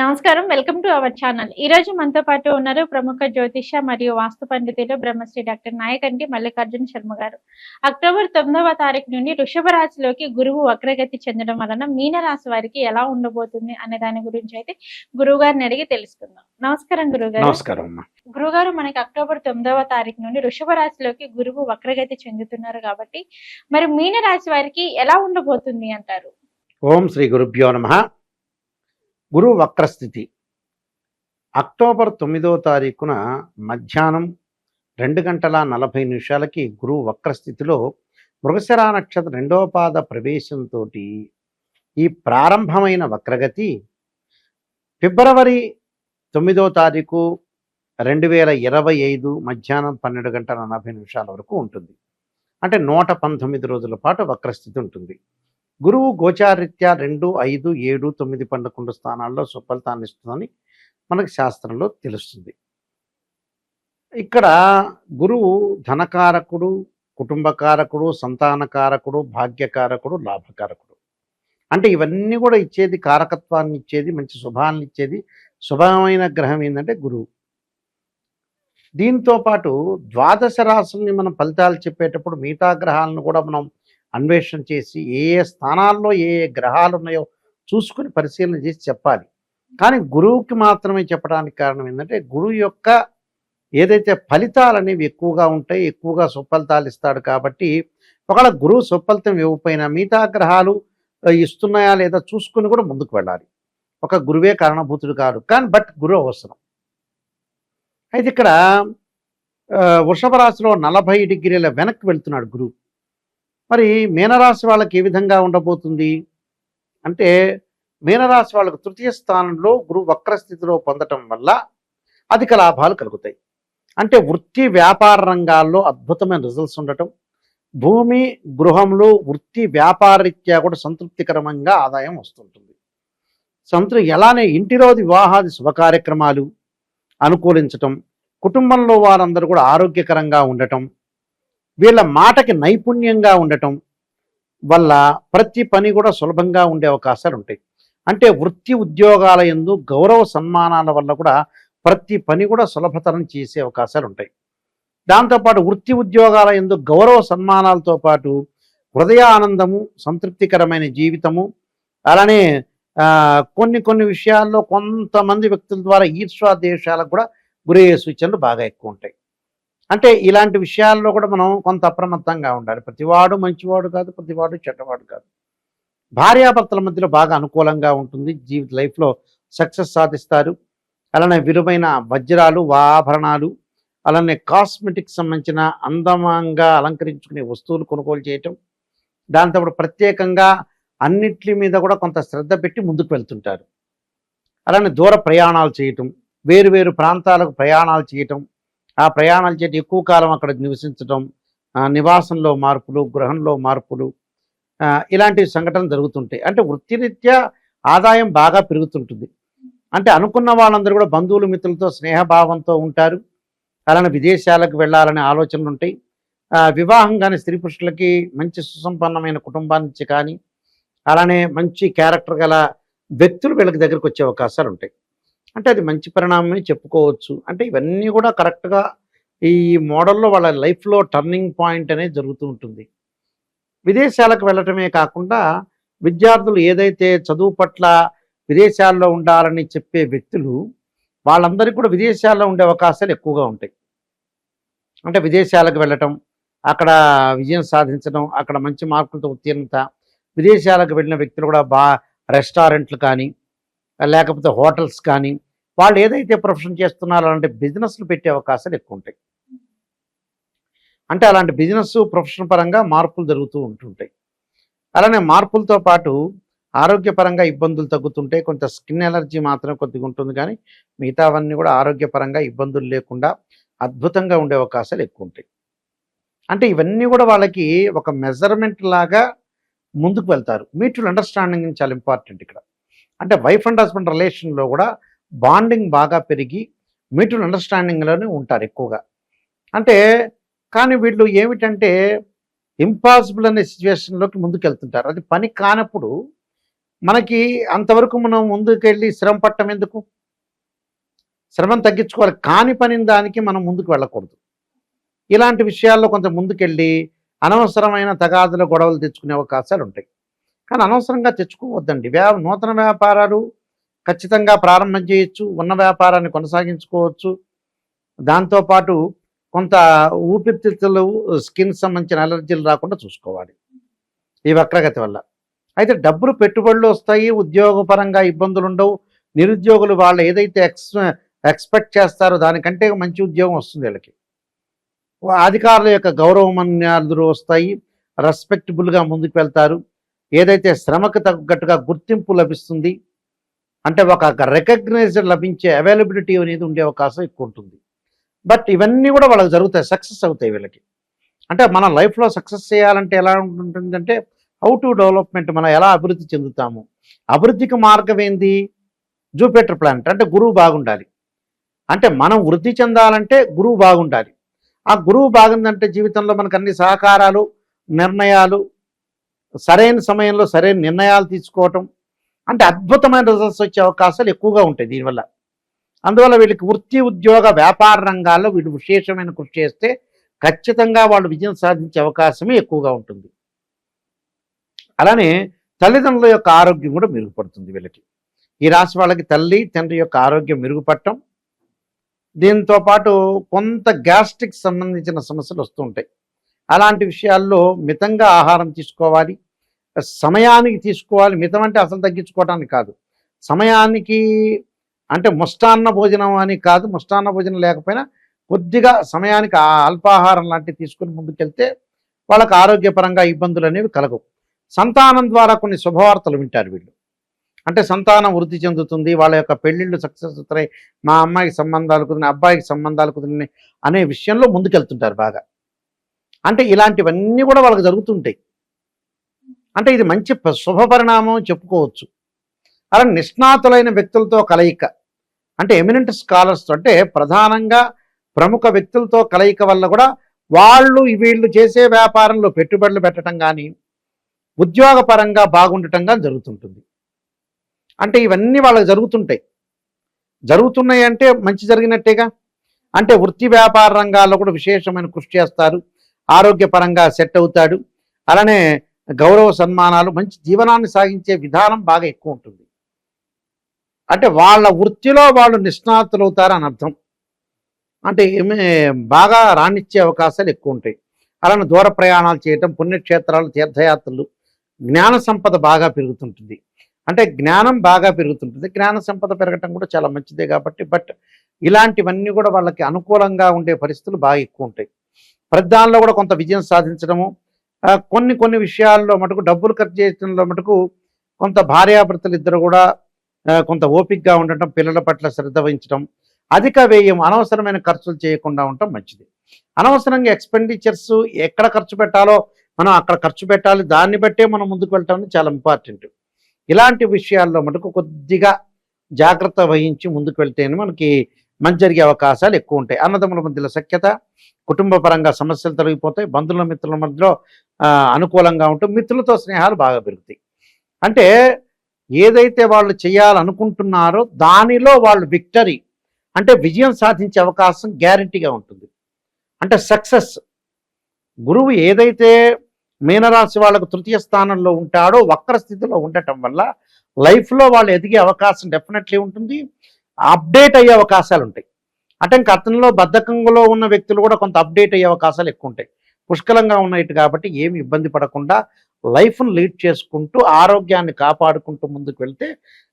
నమస్కారం. Welcome to our channel. ఈ రోజు మనతో పాటు ఉన్నారు ప్రముఖ జ్యోతిష మరియు వాస్తు పండితులు బ్రహ్మశ్రీ డాక్టర్ నాయకంటి మల్లికార్జున శర్మ గారు. అక్టోబర్ తొమ్మిదవ తారీఖు నుండి వృషభ రాశిలోకి గురువు వక్రగతి చెందడం వలన మీన రాశి వారికి ఎలా ఉండబోతుంది అనే దాని గురించి అయితే గురువు గారిని అడిగి తెలుసుకుందాం. నమస్కారం గురువు గారు. నమస్కారం గురుగారు మనకి అక్టోబర్ తొమ్మిదవ తారీఖు నుండి వృషభ రాశిలోకి గురువు వక్రగతి చెందుతున్నారు కాబట్టి మరి మీన రాశి వారికి ఎలా ఉండబోతుంది అంటారు? ఓం శ్రీ గురుభ్యో నమ. గురు వక్రస్థితి అక్టోబర్ తొమ్మిదో తారీఖున మధ్యాహ్నం రెండు గంటల నలభై నిమిషాలకి గురువు వక్రస్థితిలో మృగశిర నక్షత్ర రెండవ పాద ప్రవేశంతో ఈ ప్రారంభమైన వక్రగతి ఫిబ్రవరి తొమ్మిదో తారీఖు రెండు వేల ఇరవై ఐదు మధ్యాహ్నం పన్నెండు గంటల నలభై నిమిషాల వరకు ఉంటుంది. అంటే నూట పంతొమ్మిది రోజుల పాటు వక్రస్థితి ఉంటుంది. గురువు గోచారిత్యా రెండు ఐదు ఏడు తొమ్మిది పదకొండు స్థానాల్లో సుఫలితాన్ని ఇస్తుందని మనకి శాస్త్రంలో తెలుస్తుంది. ఇక్కడ గురువు ధనకారకుడు కుటుంబకారకుడు సంతానకారకుడు భాగ్యకారకుడు లాభకారకుడు. అంటే ఇవన్నీ కూడా ఇచ్చేది కారకత్వాన్ని ఇచ్చేది మంచి శుభాన్ని ఇచ్చేది శుభమైన గ్రహం ఏంటంటే గురువు. దీంతో పాటు ద్వాదశ రాశుల్ని మనం ఫలితాలు చెప్పేటప్పుడు మిగతా గ్రహాలను కూడా మనం అన్వేషణ చేసి ఏ ఏ స్థానాల్లో ఏ ఏ గ్రహాలు ఉన్నాయో చూసుకుని పరిశీలన చేసి చెప్పాలి. కానీ గురువుకి మాత్రమే చెప్పడానికి కారణం ఏంటంటే గురువు యొక్క ఏదైతే ఫలితాలు అనేవి ఎక్కువగా ఉంటాయి ఎక్కువగా సుఫలితాలు ఇస్తాడు కాబట్టి ఒకవేళ గురువు సుఫలితం ఇవ్వకపోయినా మిగతా గ్రహాలు ఇస్తున్నాయా లేదా చూసుకుని కూడా ముందుకు వెళ్ళాలి. ఒక గురువే కారణభూతుడు కాదు. కానీ బట్ గురువు అవసరం. అయితే ఇక్కడ వృషభ రాశిలో నలభై డిగ్రీల వెనక్కి వెళ్తున్నాడు గురువు. మరి మీనరాశి వాళ్ళకి ఏ విధంగా ఉండబోతుంది? అంటే మీనరాశి వాళ్ళకు తృతీయ స్థానంలో గురువు వక్రస్థితిలో పొందటం వల్ల అధిక లాభాలు కలుగుతాయి. అంటే వృత్తి వ్యాపార రంగాల్లో అద్భుతమైన రిజల్ట్స్ ఉండటం భూమి గృహంలో వృత్తి వ్యాపారరీత్యా కూడా సంతృప్తికరంగా ఆదాయం వస్తుంటుంది. సంతృ ఎలానే ఇంటిరోజు వివాహాది శుభ కార్యక్రమాలు అనుకూలించటం కుటుంబంలో వారందరూ కూడా ఆరోగ్యకరంగా ఉండటం వీళ్ళ మాటకి నైపుణ్యంగా ఉండటం వల్ల ప్రతి పని కూడా సులభంగా ఉండే అవకాశాలు ఉంటాయి. అంటే వృత్తి ఉద్యోగాల ఎందు గౌరవ సన్మానాల వల్ల కూడా ప్రతి పని కూడా సులభతరం చేసే అవకాశాలు ఉంటాయి. దాంతోపాటు వృత్తి ఉద్యోగాల యందు గౌరవ సన్మానాలతో పాటు హృదయ ఆనందము సంతృప్తికరమైన జీవితము అలానే కొన్ని కొన్ని విషయాల్లో కొంతమంది వ్యక్తుల ద్వారా ఈర్ష్వా దేశాలకు కూడా గురయ్యే సూచనలు బాగా ఎక్కువ ఉంటాయి. అంటే ఇలాంటి విషయాల్లో కూడా మనం కొంత అప్రమత్తంగా ఉండాలి. ప్రతివాడు మంచివాడు కాదు ప్రతివాడు చెడ్డవాడు కాదు. భార్యాభర్తల మధ్యలో బాగా అనుకూలంగా ఉంటుంది. జీవిత లైఫ్లో సక్సెస్ సాధిస్తారు. అలానే విలువైన వజ్రాలు ఆభరణాలు అలానే కాస్మెటిక్స్ సంబంధించిన అందమంగా అలంకరించుకునే వస్తువులు కొనుగోలు చేయటం. దాంతో ప్రత్యేకంగా అన్నిటి మీద కూడా కొంత శ్రద్ధ పెట్టి ముందుకు వెళ్తుంటారు. అలానే దూర ప్రయాణాలు చేయటం వేరు వేరు ప్రాంతాలకు ప్రయాణాలు చేయటం ఆ ప్రయాణాలు చేసి ఎక్కువ కాలం అక్కడ నివసించటం నివాసంలో మార్పులు గృహంలో మార్పులు ఇలాంటి సంఘటనలు జరుగుతుంటాయి. అంటే వృత్తిరీత్యా ఆదాయం బాగా పెరుగుతుంటుంది. అంటే అనుకున్న వాళ్ళందరూ కూడా బంధువులు మిత్రులతో స్నేహభావంతో ఉంటారు. అలానే విదేశాలకు వెళ్ళాలనే ఆలోచనలు ఉంటాయి. వివాహం కానీ స్త్రీ పురుషులకి మంచి సుసంపన్నమైన కుటుంబానికి కానీ అలానే మంచి క్యారెక్టర్ గల వ్యక్తులు వీళ్ళకి దగ్గరికి వచ్చే అవకాశాలు ఉంటాయి. అంటే అది మంచి పరిణామమే చెప్పుకోవచ్చు. అంటే ఇవన్నీ కూడా కరెక్ట్గా ఈ మోడల్లో వాళ్ళ లైఫ్లో టర్నింగ్ పాయింట్ అనేది జరుగుతూ ఉంటుంది. విదేశాలకు వెళ్ళటమే కాకుండా విద్యార్థులు ఏదైతే చదువు పట్ల విదేశాల్లో ఉండాలని చెప్పే వ్యక్తులు వాళ్ళందరికీ కూడా విదేశాల్లో ఉండే అవకాశాలు ఎక్కువగా ఉంటాయి. అంటే విదేశాలకు వెళ్ళటం అక్కడ విజయం సాధించడం అక్కడ మంచి మార్కులతో ఉత్తీర్ణత విదేశాలకు వెళ్ళిన వ్యక్తులు కూడా బా రెస్టారెంట్లు కానీ లేకపోతే హోటల్స్ కానీ వాళ్ళు ఏదైతే ప్రొఫెషన్ చేస్తున్నారో అలాంటి బిజినెస్లు పెట్టే అవకాశాలు ఎక్కువ ఉంటాయి అంటే అలాంటి బిజినెస్ ప్రొఫెషన్ పరంగా మార్పులు జరుగుతూ ఉంటుంటాయి. అలానే మార్పులతో పాటు ఆరోగ్యపరంగా ఇబ్బందులు తగ్గుతుంటే కొంత స్కిన్ ఎలర్జీ మాత్రం కొద్దిగా ఉంటుంది కానీ మిగతావన్నీ కూడా ఆరోగ్యపరంగా ఇబ్బందులు లేకుండా అద్భుతంగా ఉండే అవకాశాలు ఎక్కువ ఉంటాయి అంటే ఇవన్నీ కూడా వాళ్ళకి ఒక మెజర్మెంట్ లాగా ముందుకు వెళ్తారు. మ్యూచువల్ అండర్స్టాండింగ్ చాలా ఇంపార్టెంట్ ఇక్కడ. అంటే వైఫ్ అండ్ హస్బెండ్ రిలేషన్లో కూడా బాండింగ్ బాగా పెరిగి మ్యూచువల్ అండర్స్టాండింగ్లోనే ఉంటారు ఎక్కువగా. అంటే కానీ వీళ్ళు ఏమిటంటే ఇంపాసిబుల్ అనే సిచ్యువేషన్లోకి ముందుకెళ్తుంటారు. అది పని కానప్పుడు మనకి అంతవరకు మనం ముందుకెళ్ళి శ్రమ పట్టం ఎందుకు? శ్రమను తగ్గించుకోవాలి. కాని పని దానికి మనం ముందుకు వెళ్ళకూడదు. ఇలాంటి విషయాల్లో కొంత ముందుకెళ్ళి అనవసరమైన తగాదుల గొడవలు తెచ్చుకునే అవకాశాలు ఉంటాయి కానీ అనవసరంగా తెచ్చుకోవద్దండి. వ్యా నూతన వ్యాపారాలు ఖచ్చితంగా ప్రారంభం చేయొచ్చు ఉన్న వ్యాపారాన్ని కొనసాగించుకోవచ్చు. దాంతోపాటు కొంత ఊపిరితిత్తులు స్కిన్ సంబంధించిన అలర్జీలు రాకుండా చూసుకోవాలి ఈ వక్రగతి వల్ల. అయితే డబ్బులు పెట్టుబడులు వస్తాయి ఉద్యోగపరంగా ఇబ్బందులు ఉండవు. నిరుద్యోగులు వాళ్ళు ఏదైతే ఎక్స్ ఎక్స్పెక్ట్ చేస్తారో దానికంటే మంచి ఉద్యోగం వస్తుంది వీళ్ళకి. అధికారుల యొక్క గౌరవమన్యాదులు వస్తాయి రెస్పెక్టబుల్గా ముందుకు వెళ్తారు. ఏదైతే శ్రమకు తగ్గట్టుగా గుర్తింపు లభిస్తుంది అంటే ఒక రికగ్నైజర్ లభించే అవైలబిలిటీ అనేది ఉండే అవకాశం ఎక్కువ ఉంటుంది బట్ ఇవన్నీ కూడా వాళ్ళకి జరుగుతాయి సక్సెస్ అవుతాయి వీళ్ళకి. అంటే మన లైఫ్లో సక్సెస్ చేయాలంటే ఎలా ఉంటుందంటే హౌ టు డెవలప్మెంట్ మనం ఎలా అభివృద్ధి చెందుతాము? అభివృద్ధికి మార్గం ఏంది? జూపిటర్ ప్లానెట్ అంటే గురువు బాగుండాలి. అంటే మనం వృద్ధి చెందాలంటే గురువు బాగుండాలి. ఆ గురువు బాగుందంటే జీవితంలో మనకు అన్ని సహకారాలు నిర్ణయాలు సరైన సమయంలో సరైన నిర్ణయాలు తీసుకోవటం అంటే అద్భుతమైన రిజల్ట్స్ వచ్చే అవకాశాలు ఎక్కువగా ఉంటాయి దీనివల్ల. అందువల్ల వీళ్ళకి వృత్తి ఉద్యోగ వ్యాపార రంగాల్లో వీళ్ళు విశేషమైన కృషి చేస్తే ఖచ్చితంగా వాళ్ళు విజయం సాధించే అవకాశమే ఎక్కువగా ఉంటుంది. అలానే తల్లిదండ్రుల యొక్క ఆరోగ్యం కూడా మెరుగుపడుతుంది వీళ్ళకి. ఈ రాశి వాళ్ళకి తల్లి తండ్రి యొక్క ఆరోగ్యం మెరుగుపడటం దీంతో పాటు కొంత గ్యాస్ట్రిక్ సంబంధించిన సమస్యలు వస్తుంటాయి అలాంటి విషయాల్లో మితంగా ఆహారం తీసుకోవాలి. సమయానికి తీసుకోవాలి. మితం అంటే అసలు తగ్గించుకోవడానికి కాదు. సమయానికి అంటే ముష్టాన్న భోజనం అని కాదు. ముష్టాన్న భోజనం లేకపోయినా కొద్దిగా సమయానికి అల్పాహారం లాంటివి తీసుకుని ముందుకెళ్తే వాళ్ళకి ఆరోగ్యపరంగా ఇబ్బందులు అనేవి కలగవు. సంతానం ద్వారా కొన్ని శుభవార్తలు వింటారు వీళ్ళు. అంటే సంతానం వృద్ధి చెందుతుంది. వాళ్ళ యొక్క పెళ్ళిళ్ళు సక్సెస్ అవుతాయి. మా అమ్మాయికి సంబంధాలు కుదిరినాయి అబ్బాయికి సంబంధాలు కుదిరినాయి అనే విషయంలో ముందుకెళ్తుంటారు బాగా. అంటే ఇలాంటివన్నీ కూడా వాళ్ళకి జరుగుతుంటాయి. అంటే ఇది మంచి శుభ పరిణామం చెప్పుకోవచ్చు. అలా నిష్ణాతులైన వ్యక్తులతో కలయిక. అంటే ఎమినెంట్ స్కాలర్స్ అంటే ప్రధానంగా ప్రముఖ వ్యక్తులతో కలయిక వల్ల కూడా వాళ్ళు వీళ్ళు చేసే వ్యాపారంలో పెట్టుబడులు పెట్టడం కానీ ఉద్యోగపరంగా బాగుండటం కానీ జరుగుతుంటుంది. అంటే ఇవన్నీ వాళ్ళకి జరుగుతుంటాయి. జరుగుతున్నాయి అంటే మంచి జరిగినట్టేగా? అంటే వృత్తి వ్యాపార రంగాల్లో కూడా విశేషమైన కృషి చేస్తారు. ఆరోగ్యపరంగా సెట్ అవుతాడు. అలానే గౌరవ సన్మానాలు మంచి జీవనాన్ని సాగించే విధానం బాగా ఎక్కువ ఉంటుంది. అంటే వాళ్ళ వృత్తిలో వాళ్ళు నిష్ణాతులు అవుతారని అర్థం. అంటే బాగా రాణించే అవకాశాలు ఎక్కువ ఉంటాయి. అలానే దూర ప్రయాణాలు చేయటం పుణ్యక్షేత్రాలు తీర్థయాత్రలు జ్ఞాన సంపద బాగా పెరుగుతుంటుంది. అంటే జ్ఞానం బాగా పెరుగుతుంటుంది. జ్ఞాన సంపద పెరగటం కూడా చాలా మంచిదే కాబట్టి బట్ ఇలాంటివన్నీ కూడా వాళ్ళకి అనుకూలంగా ఉండే పరిస్థితులు బాగా ఎక్కువ ఉంటాయి. ప్రధానంలో కూడా కొంత విజయం సాధించడము కొన్ని కొన్ని విషయాల్లో మటుకు డబ్బులు ఖర్చు చేయడంలో మటుకు కొంత భార్యాభర్తలు ఇద్దరు కూడా కొంత ఓపికగా ఉండటం పిల్లల పట్ల శ్రద్ధ వహించడం అధిక వ్యయం అనవసరమైన ఖర్చులు చేయకుండా ఉండటం మంచిది. అనవసరంగా ఎక్స్పెండిచర్స్ ఎక్కడ ఖర్చు పెట్టాలో మనం అక్కడ ఖర్చు పెట్టాలి దాన్ని బట్టే మనం ముందుకు వెళ్ళటం చాలా ఇంపార్టెంట్. ఇలాంటి విషయాల్లో మటుకు కొద్దిగా జాగ్రత్త వహించి ముందుకు వెళ్తేనే మనకి మంచి జరిగే అవకాశాలు ఎక్కువ ఉంటాయి. అన్నదమ్ముల మధ్యలో సఖ్యత కుటుంబ పరంగా సమస్యలు తొలగిపోతాయి. బంధువుల మిత్రుల మధ్యలో అనుకూలంగా ఉంటూ మిత్రులతో స్నేహాలు బాగా పెరుగుతాయి. అంటే ఏదైతే వాళ్ళు చేయాలనుకుంటున్నారో దానిలో వాళ్ళు విక్టరీ అంటే విజయం సాధించే అవకాశం గ్యారంటీగా ఉంటుంది. అంటే సక్సెస్ గురువు ఏదైతే మీనరాశి వాళ్ళకు తృతీయ స్థానంలో ఉంటాడో వక్ర స్థితిలో ఉండటం వల్ల లైఫ్లో వాళ్ళు ఎదిగే అవకాశం డెఫినెట్లీ ఉంటుంది. అప్డేట్ అయ్యే అవకాశాలు ఉంటాయి. అంటే కథంలో బద్ధకంలో ఉన్న వ్యక్తులు కూడా కొంత అప్డేట్ అయ్యే అవకాశాలు ఎక్కువ ఉంటాయి. పుష్కలంగా ఉన్నాయి కాబట్టి ఏమి ఇబ్బంది పడకుండా లైఫ్ను లీడ్ చేసుకుంటూ ఆరోగ్యాన్ని కాపాడుకుంటూ ముందుకు వెళ్తే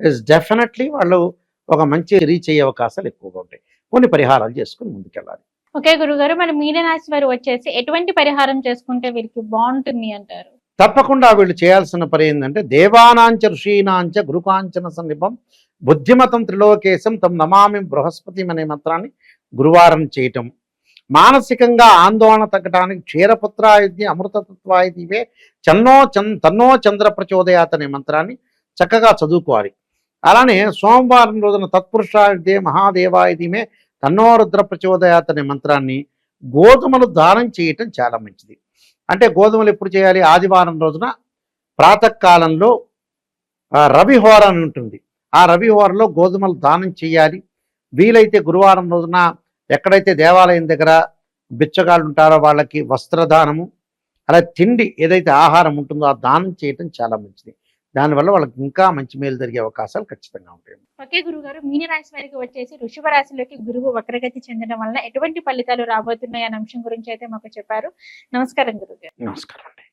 ఇస్ డెఫినెట్లీ వాళ్ళు ఒక మంచి రీచ్ అయ్యే అవకాశాలు ఎక్కువగా ఉంటాయి. కొన్ని పరిహారాలు చేసుకుని ముందుకెళ్ళాలి. ఓకే గురుగారు మరి మీనరాశి వారు వచ్చేసి ఎటువంటి పరిహారం చేసుకుంటే వీరికి బాగుంటుంది అంటారు? తప్పకుండా వీళ్ళు చేయాల్సిన పని ఏంటంటే దేవానాంచ ఋషీనాంచ గురుకాంచన సన్నిపం బుద్ధిమతం త్రిలోకేశం తమ్ నమామి బృహస్పతి అనే మంత్రాన్ని గురువారం చేయటం. మానసికంగా ఆందోళన తగ్గడానికి క్షీరపుత్రాయుధి అమృతతత్వాయుధివే చన్నో చన్ తన్నో చంద్ర ప్రచోదయాత్ అనే మంత్రాన్ని చక్కగా చదువుకోవాలి. అలానే సోమవారం రోజున తత్పురుషాయుధే మహాదేవాయుధిమే తన్నో రుద్ర ప్రచోదయాత్ అనే మంత్రాన్ని గోధుమలు దానం చేయటం చాలా మంచిది. అంటే గోధుమలు ఎప్పుడు చేయాలి? ఆదివారం రోజున ప్రాతకాలంలో రవిహోర రవి హోర అని ఉంటుంది. ఆ రవి హోరలో గోధుమలు దానం చేయాలి. వీలైతే గురువారం రోజున ఎక్కడైతే దేవాలయం దగ్గర బిచ్చగాళ్ళు ఉంటారో వాళ్ళకి వస్త్రదానము అలా తిండి ఏదైతే ఆహారం ఉంటుందో ఆ దానం చేయటం చాలా మంచిది. దానివల్ల వాళ్ళకి ఇంకా మంచి మేలు జరిగే అవకాశాలు ఖచ్చితంగా ఉంటాయి. ఒకే గురువు గారు మీన రాశి వారికి వచ్చేసి వృషభ రాశిలోకి గురువు వక్రగతి చెందడం వల్ల ఎటువంటి ఫలితాలు రాబోతున్నాయి అనే అంశం గురించి అయితే మాకు చెప్పారు. నమస్కారం గురువు గారు నమస్కారం అండి.